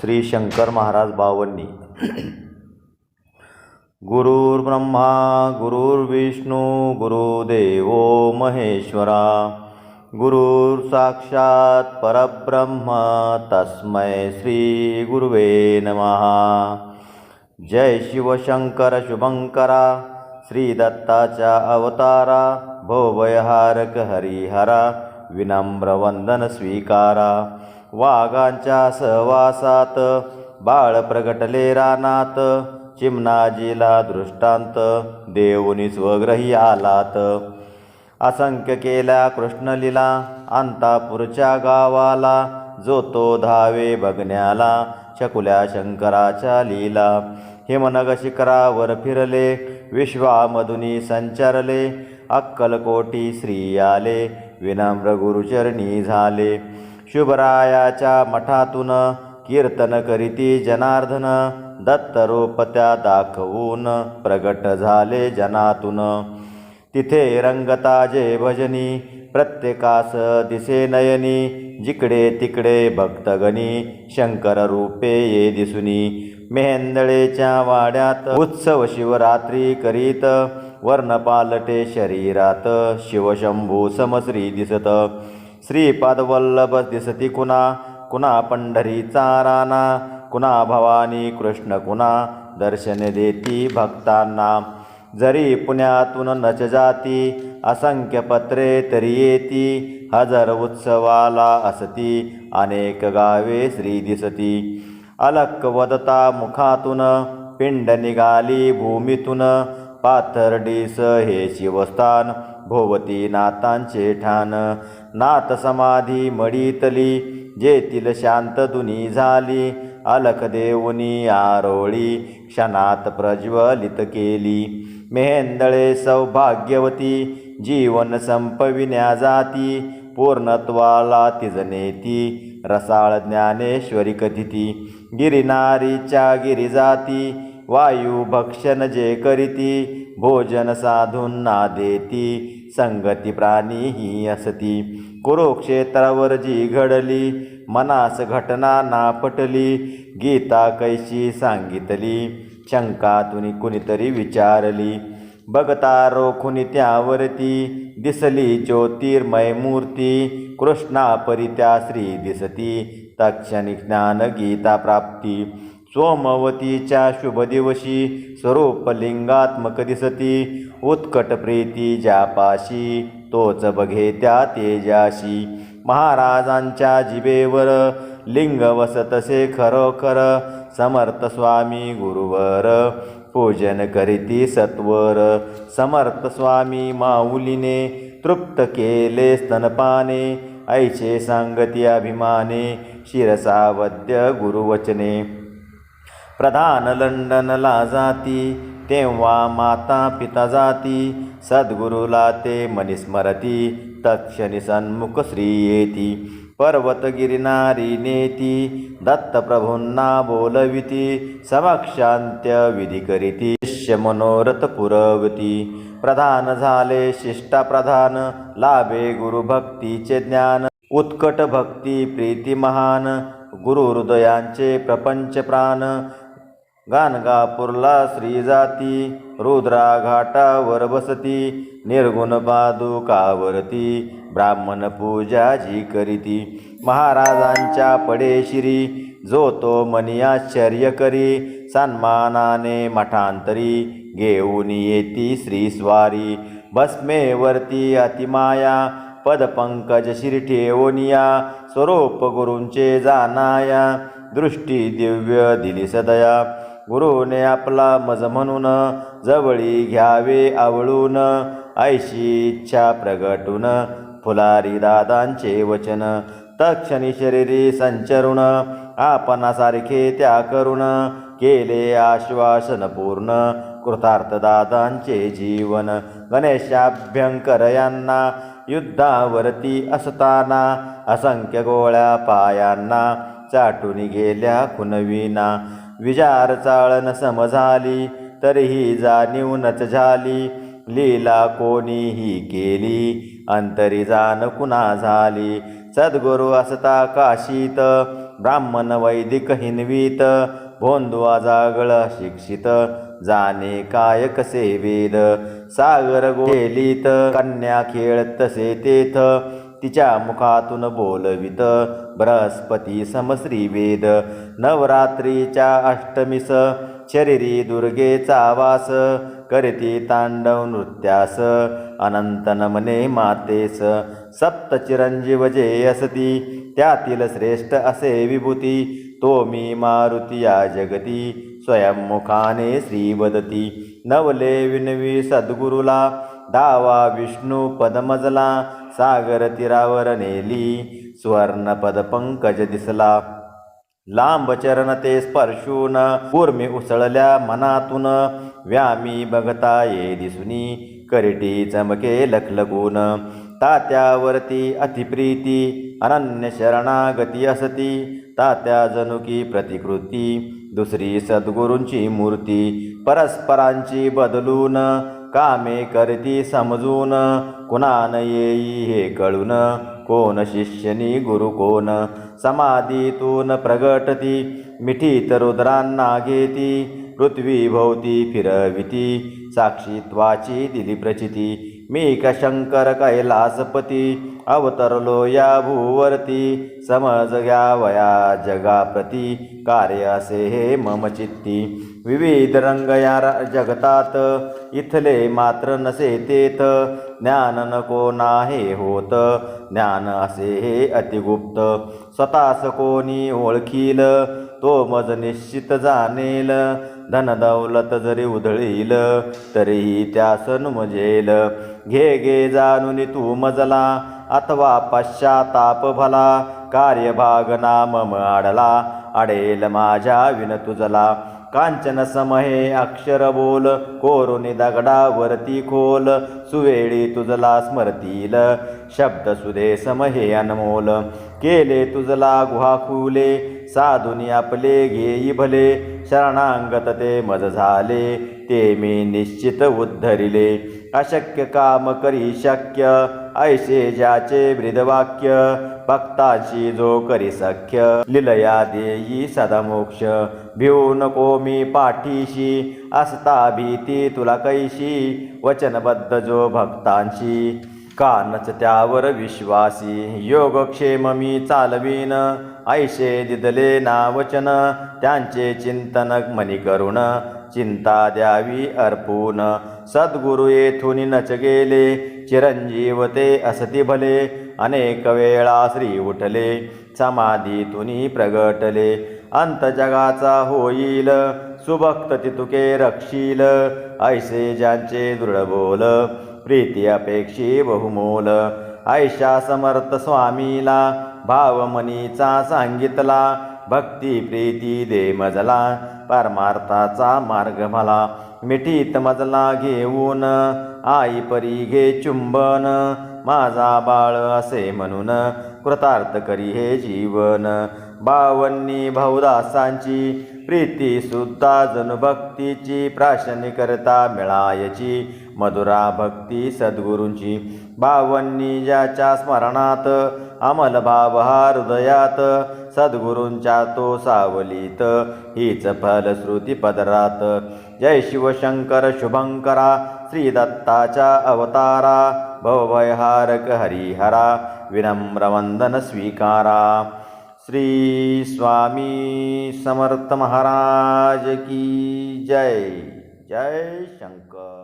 श्री शंकर महाराज बावन्नी। गुरुर्ब्रह्मा गुरुर्विष्णू गुरुदेवो महेश्वरा। गुरुर साक्षात परब्रह्म तस्मै श्री गुरुवे नमहा जय शिवशंकर शुभंकरा श्री दत्ताच्या अवतारा भोवयहारक हरिहरा विनम्र वंदन स्वीकारा। वाघांच्या सहवासात बाळ प्रगटले रानात चिमणाजीला दृष्टांत देऊनी स्वग्रही आलात. असंख्य केल्या कृष्णलीला अंतापूरच्या गावाला जो तो धावे बघण्याला शकुल्या शंकराच्या लीला. हिमनग शिखरावर फिरले विश्वामधुनी संचरले अक्कलकोटी श्री आले विनम्र गुरुचरणी झाले. शुभरायाच्या मठातून कीर्तन करीती जनार्दन दत्तरूप त्या दाखवून प्रगट झाले जनातून. तिथे रंगताजे भजनी प्रत्येकास दिसे नयनी जिकडे तिकडे भक्तगणी शंकर रूपे ये दिसुनी. मेहेंदळेच्या वाड्यात उत्सव शिवरात्री करीत वर्ण पालटे शरीरात शिवशंभू समश्री दिसत. श्रीपादवल्लभ दिसती कुणा कुणा पंढरीचा राणा कुणा भवानी कृष्ण कुणा दर्शन देती भक्तांना. जरी पुण्यातून नच जाती असंख्य पत्रे तरी येती हजर उत्सवाला असती अनेक गावे श्री दिसती. अलक वदता मुखातून पिंड निघाली भूमीतून पाथर्डीस हे शिवस्थान. भोवती नाथांचे ठाण. नाथ समाधी मडीतली जेतील शांत दुनी झाली. अलख देऊनी आरोळी क्षणात प्रज्वलित केली. मेहेंदळे सौभाग्यवती जीवन संपविण्या जाती. पूर्णत्वाला तिजनेती रसाळ ज्ञानेश्वरी कथिती. गिरिनारीच्या गिरिजाती वायू भक्षण जे करीती. भोजन साधूंना देती. संगती प्राणी ही असती. कुरुक्षेत्रावर जी घडली मनास घटना ना पटली गीता कैशी सांगितली शंकातुनी कुणीतरी विचारली. बघता रोखुनी त्यावरती दिसली ज्योतिर्मय मूर्ती कृष्णापरी त्या श्री दिसती. तक्षणी ज्ञान गीता प्राप्ती. सोमवतीच्या शुभ दिवशी स्वरूप लिंगात्मक दिसती. उत्कट प्रीती ज्यापाशी तोच बघे त्या तेजाशी. महाराजांच्या जिबेवर लिंग वसतसे खरोखर. समर्थ स्वामी गुरुवर. पूजन करीती सत्वर. समर्थ स्वामी माऊलीने तृप्त केले स्तनपाने. ऐचे सांगती अभिमाने शिरसावद्य गुरुवचने. प्रधान लंडनला जाती तेव्हा माता पिता जाती. सद्गुरुला ते मनिस्मरती तक्षणी सन्मुख श्री येती. पर्वतगिरी नारी नेती दत्तप्रभूंना बोलविती समक्षांत्य विधी करीती शिष्य मनोरथ पुरवती. प्रधान झाले शिष्टा प्रधान लाभे गुरुभक्तीचे ज्ञान. उत्कट भक्ती प्रीती महान गुरु हृदयांचे प्रपंच प्राण. गाणगापूरला श्री जाती रुद्रा घाटावर बसती निर्गुण पादुकावरती ब्राह्मण पूजा जी करीती. महाराजांच्या पडेशिरी जो तो मनी आश्चर्य करी सन्मानाने मठांतरी घेऊन येती श्री स्वारी. भस्मेवरती अतिमाया पदपंकज श्री ठेवनिया स्वरूप गुरूंचे जानाया दृष्टी दिव्य दिली सदया. गुरुने आपला मज म्हणून जवळी घ्यावे आवळून ऐशी इच्छा प्रगटून फुलारी दादांचे वचन तक्षणी शरीरी संचरुण आपणासारखे त्या करुण केले आश्वासन पूर्ण कृतार्थ दादांचे जीवन गणेशाभ्यंकर यांना युद्धावरती असताना असंख्य गोळ्या पायांना चाटून गेल्या खुनविना विचार चाळण समझाली तरीही जाणीव नच झाली. लीला कोणीही केली अंतरी जाण कुणा झाली? सद्गुरु असता काशीत ब्राह्मण वैदिक हिनवीत. भोंदुआ जागळ शिक्षित जाणे काय कसे वेद? सागर गोलीत कन्या खेळ तसे तेथ. तिच्या मुखातून बोलवित बृहस्पती समश्री वेद नवरात्रीच्या अष्टमीस शरीरी दुर्गेचा वास करिती तांडव नृत्यास अनंत नमने मातेस सप्त चिरंजीव जे असती त्यातील श्रेष्ठ असे विभूती तो मी मारुती या जगती स्वयंमुखाने श्री वदती नवले विनवी सद्गुरुला दावा विष्णू पदमजला सागर तीरावर नेली सुवर्णपद पंकज दिसला. लांब चरण ते स्पर्शून उर्मी उसळल्या मनातून व्यामी बघता ये दिसुनी करिटी चमके लखलगून. तात्यावरती अतिप्रीती अनन्य शरणागती असती. तात्या जनुकी प्रतिकृती दुसरी सद्गुरूंची मूर्ती परस्परांची बदलून कामे करती समजून. कुणान येई हे कळून? कोण शिष्यनी गुरु कोण? समाधीतून प्रगटती मिठीत रुद्रांना घेती. पृथ्वी भोवती फिरविती साक्षीत्वाची दिली प्रचिती. मी कशंकर शंकर कैलासपती अवतरलो या भूवरती. समज घ्यावया जगाप्रती कार्य असे हे मम चित्ती. विविध रंग या जगतात इथले मात्र नसे तेथ ज्ञान नको नाही होत ज्ञान असे हे अतिगुप्त स्वतःस कोणी ओळखील तो मज निश्चित जाणेल धन दौलत जरी उधळील तरीही त्यास नुमजेल. घे घे जाणून तू मजला अथवा पश्चाताप भला कार्यभाग नाम आडला अडेल माझ्या विन तुझला कांचन समहे अक्षर बोल कोरुनी दगडावरती खोल सुवेळी तुझला स्मरतील. शब्द सुदे समहे अनमोल. केले तुझला गुहा खुले साधुनी आपले घेई भले. शरणांगत ते मज झाले ते मी निश्चित उद्धरिले. अशक्य काम करी शक्य ऐसे ज्याचे ब्रिदवाक्य भक्ताची जो करी सख्य लिलया देई सदमोक्ष भिऊ नको मी पाठीशी असता भीती तुला कैशी वचनबद्ध जो भक्तांशी. कानच त्यावर विश्वासी योगक्षेम मी चालवीन. ऐशे दिदले नावचन त्यांचे चिंतन मनी करुण. चिंता द्यावी अर्पून. सद्गुरु येथून नच गेले चिरंजीव ते असती भले. अनेक वेळा श्री उठले समाधीतून प्रगटले. अंत जगाचा होईल सुभक्त तितुके रक्षील. ऐसे ज्यांचे दृढ बोल प्रीती अपेक्षी बहुमोल. ऐशा समर्थ स्वामीला भावमनीचा सांगितला. भक्ती प्रीती दे मजला परमार्थाचा मार्ग मला. मिठीत मजला घेऊन आई परी घे चुंबन माझा बाळ असे म्हणून कृतार्थ करी हे जीवन. बावन्नी भाऊदासांची प्रीती सुद्धा जणू भक्तीची प्राशनी करता मिळायची मधुरा भक्ती सद्गुरूंची. बावन्नी ज्याच्या स्मरणात अमल भाव हा हृदयात सद्गुरूंच्या तो सावलीत हीच फलश्रुती पदरात. जय शिवशंकर शुभंकरा श्री च अवतारा भवभयहारक हरिहरा विनम्रवंदन स्वीकारा। श्री स्वामी समर्थ महाराज की जय जय शंकर।